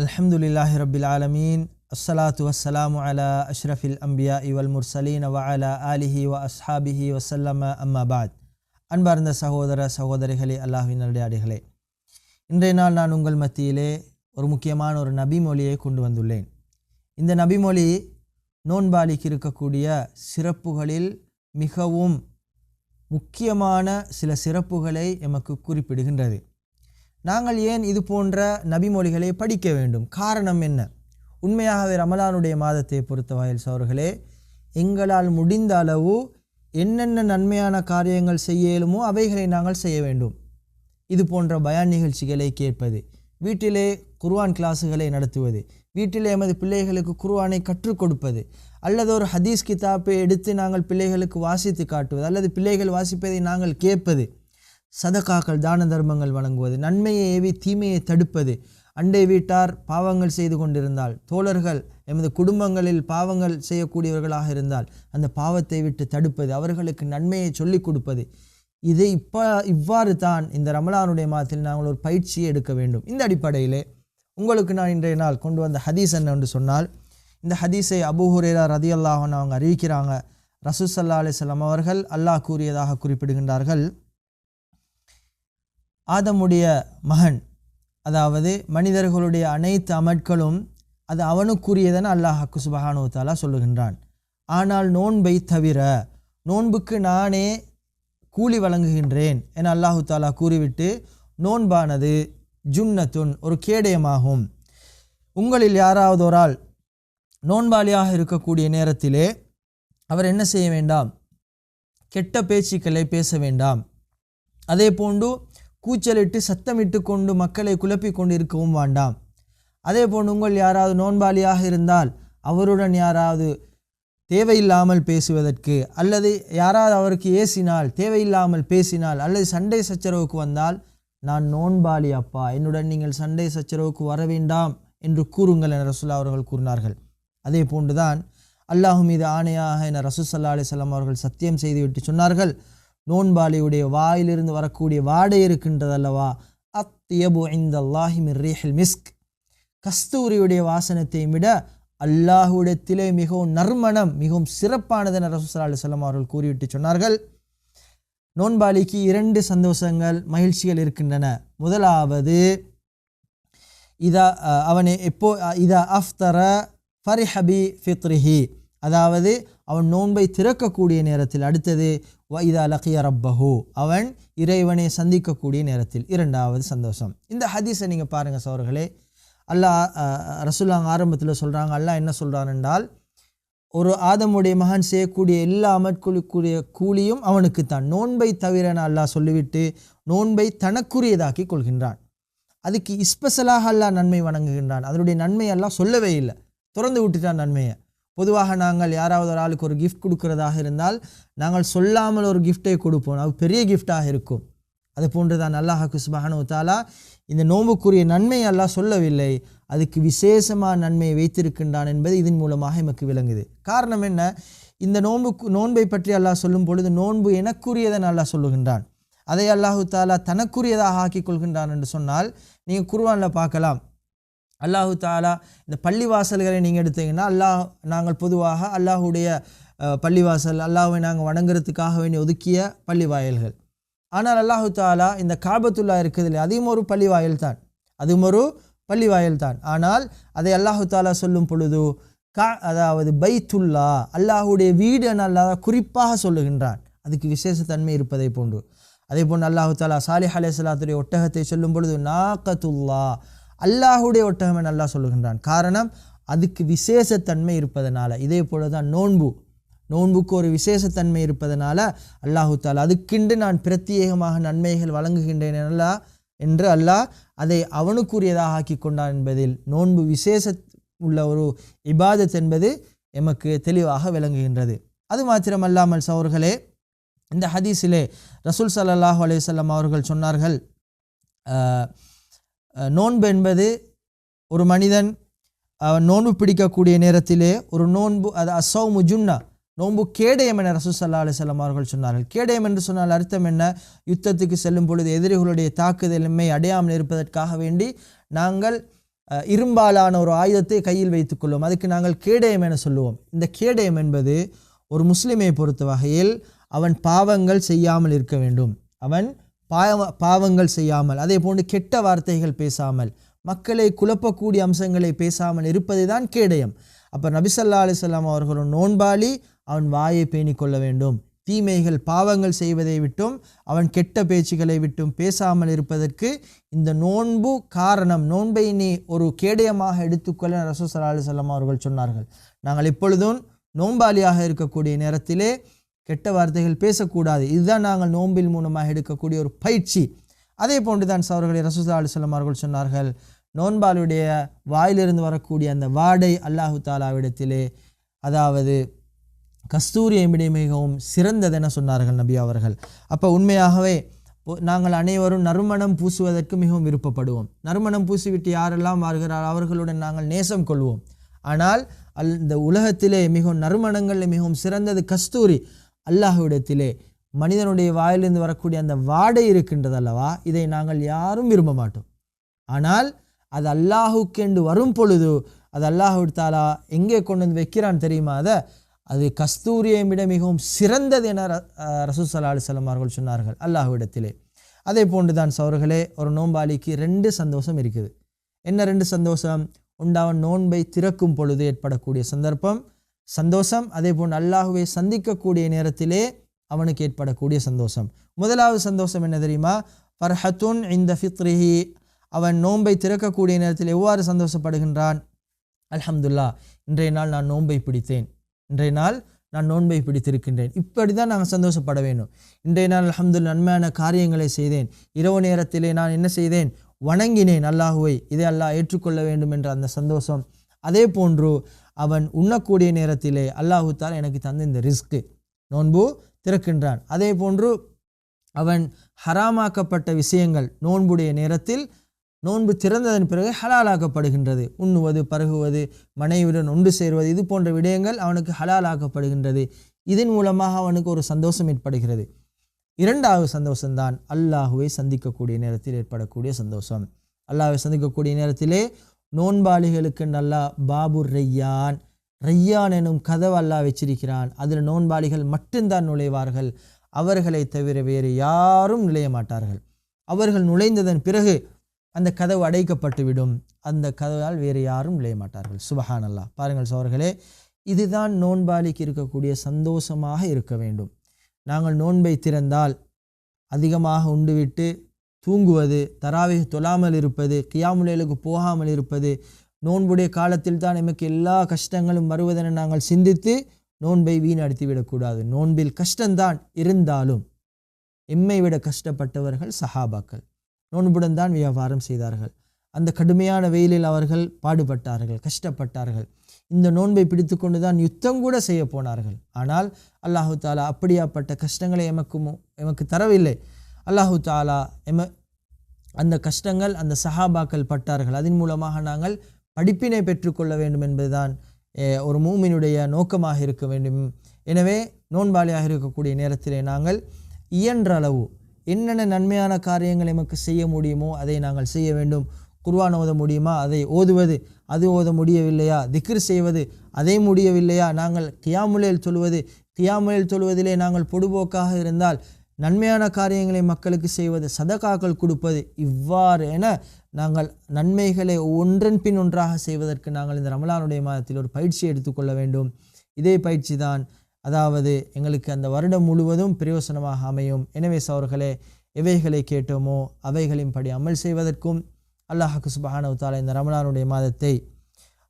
அல்ஹம்துலில்லாஹி ரபில் ஆலமீன் அஸ்ஸலாத்து வssalamu அலா அஷ்ரஃபில் அம்பியா இவல் முர்சலீன் வ அலா ஆலிஹி வ அஸ்ஹாபிஹி வசல்லம அம்மாபாத் அன்பார்ந்த சகோதர சகோதரிகளே அல்லாஹின் அடிகளே இன்றைய நாள் நான் உங்கள் மத்தியிலே ஒரு முக்கியமான ஒரு நபி மொழியை கொண்டு வந்துள்ளேன். இந்த நபிமொழி நோன்பாளிக்கு இருக்கக்கூடிய சிறப்புகளில் மிகவும் முக்கியமான சில சிறப்புகளை எமக்கு குறிப்பிடுகின்றது. நாங்கள் ஏன் இது போன்ற நபிமொழிகளை படிக்க வேண்டும்? காரணம் என்ன? உண்மையாகவே ரமலானுடைய மாதத்தை பொறுத்த வகையில் எங்களால் முடிந்த அளவு என்னென்ன நன்மையான காரியங்கள் செய்ய இயலுமோ அவைகளை நாங்கள் செய்ய வேண்டும். இது போன்ற பயான் நிகழ்ச்சிகளை கேட்பது வீட்டிலே குர்வான் கிளாஸுகளை நடத்துவது வீட்டிலே எமது பிள்ளைகளுக்கு குர்வானை கற்றுக் கொடுப்பது அல்லது ஒரு ஹதீஸ் கிதாப்பை எடுத்து நாங்கள் பிள்ளைகளுக்கு வாசித்து காட்டுவது அல்லது பிள்ளைகள் வாசிப்பதை நாங்கள் கேட்பது சதக்காக்கள் தான தர்மங்கள் வழங்குவது நன்மையை ஏவி தீமையை தடுப்பது அண்டை வீட்டார் பாவங்கள் செய்து கொண்டிருந்தால் தோழர்கள் எமது குடும்பங்களில் பாவங்கள் செய்யக்கூடியவர்களாக இருந்தால் அந்த பாவத்தை விட்டு தடுப்பது அவர்களுக்கு நன்மையை சொல்லிக் கொடுப்பது. இதை இப்போ இவ்வாறு தான் இந்த ரமலானுடைய மாதத்தில் நாங்கள் ஒரு பயிற்சியை எடுக்க வேண்டும். இந்த அடிப்படையிலே உங்களுக்கு நான் இன்றைய நாள் கொண்டு வந்த ஹதீஸ் என்ன என்று சொன்னால் இந்த ஹதீஸை அபுஹுரேரா ரதி அல்லாஹன் அவங்க அறிவிக்கிறாங்க. ரசூசல்லா அலிஸ்லாம் அவர்கள் அல்லாஹ் கூறியதாக குறிப்பிடுகின்றார்கள். ஆதமுடைய மகன் அதாவது மனிதர்களுடைய அனைத்து அமட்களும் அது அவனுக்குரியதென அல்லாஹ் அக்கு சுபஹானு தாலா சொல்லுகின்றான். ஆனால் நோன்பை தவிர நோன்புக்கு நானே கூலி வழங்குகின்றேன் என அல்லாஹு தாலா கூறிவிட்டு நோன்பானது ஜுன்னத்துன் ஒரு கேடயமாகும். உங்களில் யாராவது ஒரு ஆள் நோன்பாளியாக இருக்கக்கூடிய நேரத்திலே அவர் என்ன செய்ய வேண்டாம்? கெட்ட பேச்சுக்களை பேச வேண்டாம். அதே போன்று கூச்சலிட்டு சத்தமிட்டு கொண்டு மக்களை குழப்பி கொண்டிருக்கவும் வேண்டாம். அதே போன்று உங்கள் யாராவது நோன்பாளியாக இருந்தால் அவருடன் யாராவது தேவையில்லாமல் பேசுவதற்கு அல்லது யாராவது அவருக்கு ஏசினால் தேவையில்லாமல் பேசினால் அல்லது சண்டை சச்சரவுக்கு வந்தால் நான் நோன்பாளி அப்பா என்னுடன் நீங்கள் சண்டை சச்சரவுக்கு வர வேண்டாம் என்று கூறுங்கள் என ரசுல்லா அவர்கள் கூறினார்கள். அதே போன்றுதான் அல்லாஹு மீது ஆணையாக என ரசூசல்லா அலிசல்லாம் அவர்கள் சத்தியம் செய்துவிட்டு சொன்னார்கள். நோன்பாளியுடைய வாயிலிருந்து வரக்கூடிய வாடை இருக்கின்றது அல்லவா அத்தியபு இந்த அல்லாஹிமிர் ரீஹில் மிஸ்க். கஸ்தூரியுடைய வாசனத்தை விட அல்லாஹுடத்திலே மிகவும் நறுமணம் மிகவும் சிறப்பானது என ரசூசல்லா அலிசல்லாம் அவர்கள் கூறிவிட்டு சொன்னார்கள். நோன்பாளிக்கு இரண்டு சந்தோஷங்கள் மகிழ்ச்சிகள் இருக்கின்றன. முதலாவது இதா அவனை எப்போ இதா அஃப்தர ஃபரிஹபி ஃபித்ரிஹி. அதாவது அவன் நோன்பை திறக்கக்கூடிய நேரத்தில் அடுத்தது வைதா இதா லக்கிய ரப்பஹு அவன் இறைவனை சந்திக்கக்கூடிய நேரத்தில். இரண்டாவது சந்தோஷம். இந்த ஹதீஸை நீங்கள் பாருங்கள் சோர்களே. அல்லாஹ் ரசுல்லாங்க ஆரம்பத்தில் சொல்கிறாங்க அல்லாஹ் என்ன சொல்கிறான் என்றால் ஒரு ஆதமுடைய மகன் செய்யக்கூடிய எல்லா அமற்குழுக்குரிய கூலியும் அவனுக்கு தான் நோன்பை தவிர அல்லாஹ் சொல்லிவிட்டு நோன்பை தனக்குரியதாக்கி கொள்கின்றான். அதுக்கு ஸ்பெஷலாக அல்லாஹ் நன்மை வணங்குகின்றான். அதனுடைய நன்மை எல்லாம் சொல்லவே இல்லை. திறந்து விட்டுட்டான் நன்மையை. பொதுவாக நாங்கள் யாராவது ஒரு ஆளுக்கு ஒரு கிஃப்ட் கொடுக்கறதாக இருந்தால் நாங்கள் சொல்லாமல் ஒரு கிஃப்டை கொடுப்போம். அது பெரிய கிஃப்டாக இருக்கும். அது போன்று தான் அல்லாஹ் குஸ்பஹானு தாலா இந்த நோம்புக்குரிய நன்மை அல்லாஹ் சொல்லவில்லை. அதுக்கு விசேஷமாக நன்மையை வைத்திருக்கின்றான் என்பது இதன் மூலமாக எமக்கு விளங்குது. காரணம் என்ன? இந்த நோன்பு நோன்பை பற்றி அல்லாஹ் சொல்லும் பொழுது நோன்பு எனக்குரியதன் அல்லாஹ் சொல்லுகின்றான். அதை அல்லாஹு தாலா தனக்குரியதாக ஆக்கி கொள்கின்றான் என்று சொன்னால் நீங்கள் குர்வானில் பார்க்கலாம். அல்லாஹு தாலா இந்த பள்ளிவாசல்களை நீங்கள் எடுத்தீங்கன்னா அல்லாஹ் நாங்கள் பொதுவாக அல்லாஹுடைய பள்ளிவாசல் அல்லாஹுவை நாங்கள் வணங்குறதுக்காக வேண்டி ஒதுக்கிய பள்ளி வாயல்கள் ஆனால் அல்லாஹு தாலா இந்த காபத்துல்லா இருக்குதில்ல அதுவும் ஒரு பள்ளிவாயல் தான். அதுவும் ஒரு பள்ளி வாயில் தான். ஆனால் அதை அல்லாஹு தாலா சொல்லும் பொழுது கா அதாவது பைத்துல்லா அல்லாஹுடைய வீடு என குறிப்பாக சொல்லுகின்றான். அதுக்கு விசேஷத்தன்மை இருப்பதை போன்று. அதே போன்று அல்லாஹு தாலா சாலிஹ் அலே சலாத்துடைய ஒட்டகத்தை சொல்லும் பொழுது நாக்கத்துல்லா அல்லாஹுடைய ஒட்டகம் என அல்லாஹ் சொல்லுகின்றான். காரணம் அதுக்கு விசேஷத்தன்மை இருப்பதனால. இதே போல தான் நோன்பு. நோன்புக்கு ஒரு விசேஷத்தன்மை இருப்பதனால அல்லாஹு தால் அதுக்கென்று நான் பிரத்யேகமாக நன்மைகள் வழங்குகின்றேன் அல்லா என்று அல்லாஹ் அதை அவனுக்குரியதாக ஆக்கி கொண்டான் என்பதில் நோன்பு விசேஷ உள்ள ஒரு இபாதத் என்பது எமக்கு தெளிவாக விளங்குகின்றது. அது மாத்திரமல்லாமல் சவர்களே இந்த ஹதீஸிலே ரசூல் சல்லாஹூ அலையம் அவர்கள் சொன்னார்கள் நோன்பு என்பது ஒரு மனிதன் நோன்பு பிடிக்கக்கூடிய நேரத்திலே ஒரு நோன்பு அது அசௌ முஜுன்னா நோன்பு கேடயம் என ரசூசல்லா அலிசல்லாம் அவர்கள் சொன்னார்கள். கேடயம் என்று சொன்னால் அர்த்தம் என்ன? யுத்தத்துக்கு செல்லும் பொழுது எதிரிகளுடைய தாக்குதலுமே அடையாமல் இருப்பதற்காக வேண்டி நாங்கள் இரும்பாலான ஒரு ஆயுதத்தை கையில் வைத்துக்கொள்வோம் அதுக்கு நாங்கள் கேடயம் என சொல்லுவோம். இந்த கேடயம் என்பது ஒரு முஸ்லிமை பொறுத்த வகையில் அவன் பாவங்கள் செய்யாமல் இருக்க வேண்டும். அவன் பாவ பாவங்கள் செய்யாமல் அதே போன்று கெட்ட வார்த்தைகள் பேசாமல் மக்களை குழப்பக்கூடிய அம்சங்களை பேசாமல் இருப்பது தான் கேடயம். அப்போ நபிசல்லா அலிசல்லாம் அவர்களும் நோன்பாளி அவன் வாயை பேணிக் கொள்ள வேண்டும். தீமைகள் பாவங்கள் செய்வதை விட்டும் அவன் கெட்ட பேச்சுகளை விட்டும் பேசாமல் இருப்பதற்கு இந்த நோன்பு காரணம். நோன்பை நீ ஒரு கேடயமாக எடுத்துக்கொள்ள ரசூசல்லா அலிசல்லாம் அவர்கள் சொன்னார்கள். நாங்கள் எப்பொழுதும் நோன்பாளியாக இருக்கக்கூடிய நேரத்திலே கெட்ட வார்த்தைகள் பேசக்கூடாது. இதுதான் நாங்கள் நோன்பில் மூலமாக எடுக்கக்கூடிய ஒரு பயிற்சி. அதே போன்று தான் சவர்களை ரசூசா அலிசல்லாம் அவர்கள் சொன்னார்கள் நோன்பாளுடைய வாயிலிருந்து வரக்கூடிய அந்த வாடை அல்லாஹு தாலாவிடத்திலே அதாவது கஸ்தூரியை விட மிகவும் சிறந்ததென சொன்னார்கள் நபி அவர்கள். அப்போ உண்மையாகவே நாங்கள் அனைவரும் நறுமணம் பூசுவதற்கு மிகவும் விருப்பப்படுவோம். நறுமணம் பூசிவிட்டு யாரெல்லாம் வருகிறார் அவர்களுடன் நாங்கள் நேசம் கொள்வோம். ஆனால் அல் இந்த உலகத்திலே மிகவும் நறுமணங்களில் மிகவும் சிறந்தது கஸ்தூரி. அல்லாஹுவிடத்திலே மனிதனுடைய வாயிலிருந்து வரக்கூடிய அந்த வாடை இருக்கின்றது அல்லவா இதை நாங்கள் யாரும் விரும்ப மாட்டோம். ஆனால் அது அல்லாஹுக்கென்று வரும் பொழுது அது அல்லாஹு தாலா எங்கே கொண்டு வந்து வைக்கிறான் தெரியுமா? அதை அது கஸ்தூரியை விட மிகவும் சிறந்தது என ரசூசல்லா அலிசல்லாம் அவர்கள் சொன்னார்கள் அல்லாஹுவிடத்திலே. அதே போன்று தான் சவர்களே ஒரு நோம்பாளிக்கு ரெண்டு சந்தோஷம் இருக்குது. என்ன ரெண்டு சந்தோஷம்? உண்டாவன் நோன்பை திறக்கும் பொழுது ஏற்படக்கூடிய சந்தர்ப்பம் சந்தோஷம். அதே போன்று அல்லாஹுவை சந்திக்கக்கூடிய நேரத்திலே அவனுக்கு ஏற்படக்கூடிய சந்தோஷம். முதலாவது சந்தோஷம் என்ன தெரியுமா? ஃபர்ஹத்துன் இந்த ஃபித்ரிஹி. அவன் நோன்பை திறக்கக்கூடிய நேரத்தில் எவ்வாறு சந்தோஷப்படுகின்றான்? அல்ஹம்துல்லா இன்றைய நாள் நான் நோன்பை பிடித்தேன். இன்றைய நாள் நான் நோன்பை பிடித்திருக்கின்றேன். இப்படி தான் நாங்கள் சந்தோஷப்பட வேண்டும். இன்றைய நாள் அல்ஹம்துல்லா நன்மையான காரியங்களை செய்தேன். இரவு நேரத்திலே நான் என்ன செய்தேன்? வணங்கினேன் அல்லாஹுவை. இதை அல்லாஹ் ஏற்றுக்கொள்ள வேண்டும் என்ற அந்த சந்தோஷம். அதே போன்று அவன் உண்ணக்கூடிய நேரத்திலே அல்லாஹு தால் எனக்கு தந்த இந்த ரிஸ்க்கு. நோன்பு திறக்கின்றான். அதே போன்று அவன் ஹராமாக்கப்பட்ட விஷயங்கள் நோன்புடைய நேரத்தில் நோன்பு திறந்ததன் பிறகு ஹலாலாக்கப்படுகின்றது. உண்ணுவது பருகுவது மனைவியுடன் ஒன்று சேர்வது இது போன்ற விடயங்கள் அவனுக்கு ஹலாலாக்கப்படுகின்றது. இதன் மூலமாக அவனுக்கு ஒரு சந்தோஷம் ஏற்படுகிறது. இரண்டாவது சந்தோஷம்தான் அல்லாஹுவை சந்திக்கக்கூடிய நேரத்தில் ஏற்படக்கூடிய சந்தோஷம். அல்லாஹுவை சந்திக்கக்கூடிய நேரத்திலே நோன்பாளிகளுக்கு நல்லா பாபு ரெய்யான் ரையான் எனும் கதவு வச்சிருக்கிறான். அதில் நோன்பாளிகள் மட்டும்தான் நுழைவார்கள். அவர்களை தவிர வேறு யாரும் நுழைய மாட்டார்கள். அவர்கள் நுழைந்ததன் பிறகு அந்த கதவு அடைக்கப்பட்டுவிடும் அந்த கதவால் வேறு யாரும் நுழைய மாட்டார்கள். சுபஹான் அல்லாஹ் பாருங்கள் சோர்களே இதுதான் நோன்பாளிக்கு இருக்கக்கூடிய சந்தோஷமாக இருக்க வேண்டும். நாங்கள் நோன்பை திறந்தால் அதிகமாக உண்டுவிட்டு தூங்குவது தராவை தொழாமல் இருப்பது கியாமுலேலுக்கு போகாமல் இருப்பது நோன்புடைய காலத்தில் தான் நமக்கு எல்லா கஷ்டங்களும் வருவதென நாங்கள் சிந்தித்து நோன்பை வீணடித்து விடக்கூடாது. நோன்பில் கஷ்டம்தான் இருந்தாலும் எம்மை விட கஷ்டப்பட்டவர்கள் சஹாபாக்கள். நோன்புடன் தான் வியாபாரம் செய்தார்கள். அந்த கடுமையான வெயிலில் அவர்கள் பாடுபட்டார்கள் கஷ்டப்பட்டார்கள். இந்த நோன்பை பிடித்து கொண்டு தான் யுத்தம் கூட செய்ய போனார்கள். ஆனால் அல்லாஹு தாலா அப்படியாப்பட்ட கஷ்டங்களை எமக்கு எமக்கு தரவில்லை. அல்லாஹு தாலா எம அந்த கஷ்டங்கள் அந்த சஹாபாக்கள் பட்டார்கள். அதன் மூலமாக நாங்கள் படிப்பினை பெற்றுக்கொள்ள வேண்டும் என்பதுதான் ஒரு மூமினுடைய நோக்கமாக இருக்க வேண்டும். எனவே நோன்பாளியாக இருக்கக்கூடிய நேரத்திலே நாங்கள் இயன்ற அளவு என்னென்ன நன்மையான காரியங்கள் எமக்கு செய்ய முடியுமோ அதை நாங்கள் செய்ய வேண்டும். குர்வான் ஓத முடியுமா? அதை ஓதுவது. அது ஓத முடியவில்லையா? திக்ர் செய்வது. அதை முடியவில்லையா? நாங்கள் கியாமுலேல் சொல்வது. கியாமுலேல் சொல்வதிலே நாங்கள் பொடுபோக்காக இருந்தால் நன்மையான காரியங்களை மக்களுக்கு செய்வது சதகாக்கள் கொடுப்பது இவ்வாறு என நாங்கள் நன்மைகளை ஒன்றன் பின் ஒன்றாக செய்வதற்கு நாங்கள் இந்த ரமலானுடைய மாதத்தில் ஒரு பயிற்சி எடுத்துக்கொள்ள வேண்டும். இதே பயிற்சி தான் அதாவது எங்களுக்கு அந்த வருடம் முழுவதும் பிரயோசனமாக அமையும். எனவே சவர்களே எவைகளை கேட்டோமோ அவைகளின் படி அமல் செய்வதற்கும் அல்லாஹ் சுபஹானஹு தஆலா இந்த ரமலானுடைய மாதத்தை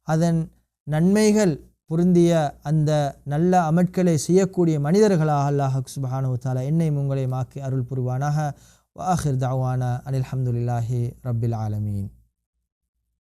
அதன் நன்மைகள் பொருந்திய அந்த நல்ல அமட்களை செய்யக்கூடிய மனிதர்களாக அல்லாஹ் சுபஹானு தாலா என்னையும் உங்களையும் ஆக்கி அருள் புரிவானாக. வாஹிர் தாவானா அனில் அஹமதுல்லாஹி ரபில் ஆலமீன்.